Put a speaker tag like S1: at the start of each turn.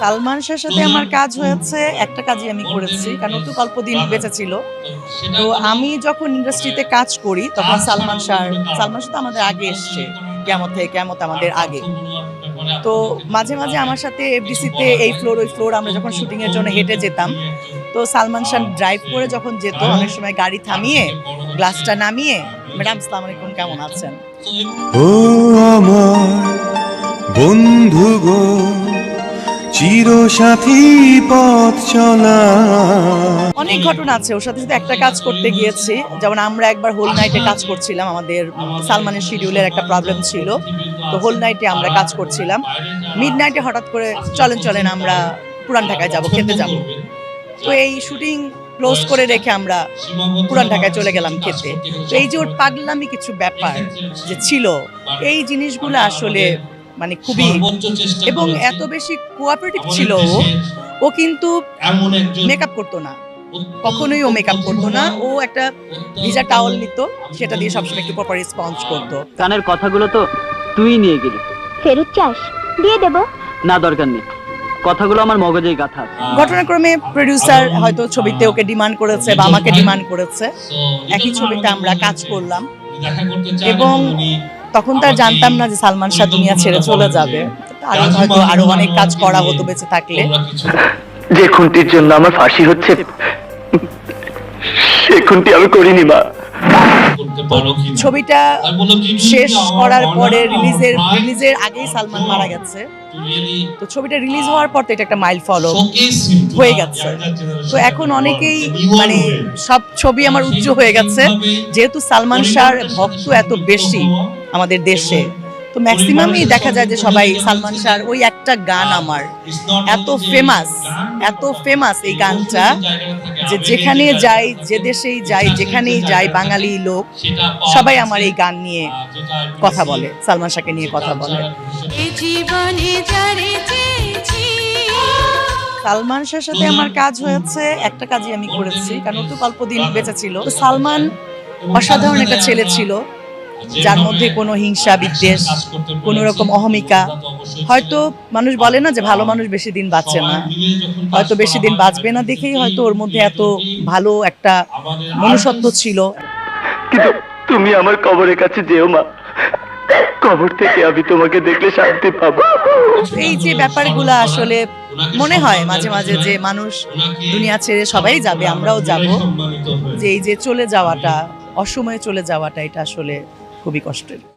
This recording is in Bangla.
S1: সালমান শাহের সাথে আমার কাজ হয়েছে, একটা কাজই আমি করেছি, কারণ ও তো অল্প দিন বেঁচে ছিল। তো আমি যখন ইন্ডাস্ট্রিতে কাজ করি, তখন সালমান শাহ সালমান শাহ তো আমাদের আগে এসছে কেমন থেকে কেমন আমাদের আগে। তো মাঝে মাঝে আমার সাথে এফডিসিতে এই ফ্লোর ওই ফ্লোর আমরা যখন শুটিংয়ের জন্য হেঁটে যেতাম তো সালমান শাহ ড্রাইভ করে যখন যেত অনেক সময় গাড়ি থামিয়ে গ্লাসটা নামিয়ে ম্যাডাম সালাম আলাইকুম কেমন আছেন?
S2: ও আমার বন্ধু গো চিরসাথী পথ চলা।
S1: অনেক ঘটনা আছে ওর সাথে সাথে একটা কাজ করতে গিয়েছি। যেমন আমরা একবার হোল নাইটে কাজ করছিলাম আমাদের সালমানের শিডিউলের একটা প্রবলেম ছিল। তো হোল নাইটে আমরা কাজ করছিলাম। মিড নাইটে হঠাৎ করে চলেন চলেন আমরা পুরান ঢাকায় যাব খেতে যাব। তো এই শুটিং ক্লোজ করে রেখে আমরা পুরান ঢাকায় চলে গেলাম খেতে তো এই যে ওর পাগলামি কিছু ব্যাপার যে ছিল এই জিনিসগুলো আসলে মানে খুবই এবং এত বেশি কোঅপারেটিভ ছিল ও ও কিন্তু মেকআপ করতো না। কখনোই ও মেকআপ করতো না। ও একটা ভিজা টাওয়াল নিত সেটা দিয়ে সবসময় একটু প্রপার রেসপন্স করতো।
S3: গানের কথাগুলো তো তুই নিয়ে গেলি।
S4: ফেরত চাস? দিয়ে দেব।
S3: না দরকার নেই। কথাগুলো আমার মগজেই গাথা
S1: ঘটনাক্রমে প্রডিউসার হয়তো ছবিতে ওকে ডিমান্ড করেছে বা আমাকে ডিমান্ড করেছে। একই ছবিতে আমরা কাজ করলাম। এবং তখন তার জানতাম না যে সালমান শাহ দুনিয়া ছেড়ে চলে যাবে। আরও হয়তো আরও অনেক কাজ করা হতো বেঁচে থাকলে।
S5: যে খুনটির জন্য আমার ফাঁসি হচ্ছে সে খুনটি আমি করিনি মা।
S1: ছবিটা শেষ করার পরে রিলিজের রিলিজের আগেই সালমান মারা গেছে। তো ছবিটা রিলিজ হওয়ার পর তো এটা একটা মাইল ফলো হয়ে গেছে। তো এখন অনেকেই মানে সব ছবি আমার উচ্চ হয়ে গেছে। যেহেতু সালমান শাহর ভক্ত এত বেশি আমাদের দেশে। তো ম্যাক্সিমামই দেখা যায় যে সবাই সালমান শাহর ওই একটা গান আমার। এত ফেমাস এত ফেমাস এই গানটা যে যেখানে যাই যে দেশেই যাই যেখানেই যাই বাঙালি লোক সবাই আমার এই গান নিয়ে কথা বলে সালমান শাহকে নিয়ে কথা বলে। সালমান শাহের সাথে আমার কাজ হয়েছে একটা কাজই আমি করেছি কারণ ও তো অল্প দিন বেঁচে ছিল। সালমান অসাধারণ একটা ছেলে ছিল। যার মধ্যে কোনো হিংসা বিদ্বেষ কোনো রকম অহমিকা। হয়তো মানুষ বলে না যে ভালো মানুষ বেশি দিন বাঁচে না। হয়তো বেশি দিন বাঁচবে না দেখেই হয়তো ওর মধ্যে এত ভালো একটা মনুষ্যত্ব ছিল।
S5: কিন্তু তুমি আমার কবরের কাছে যেও মা। কবর থেকে আমি তোমাকে দেখলে শান্তি পাবো।
S1: এই যে ব্যাপারগুলো আসলে মনে হয় মাঝে মাঝে যে মানুষ দুনিয়া ছেড়ে সবাই যাবে আমরাও যাব। যে এই যে চলে যাওয়াটা অসময়ে চলে যাওয়াটা এটা আসলে খুবই কষ্টের।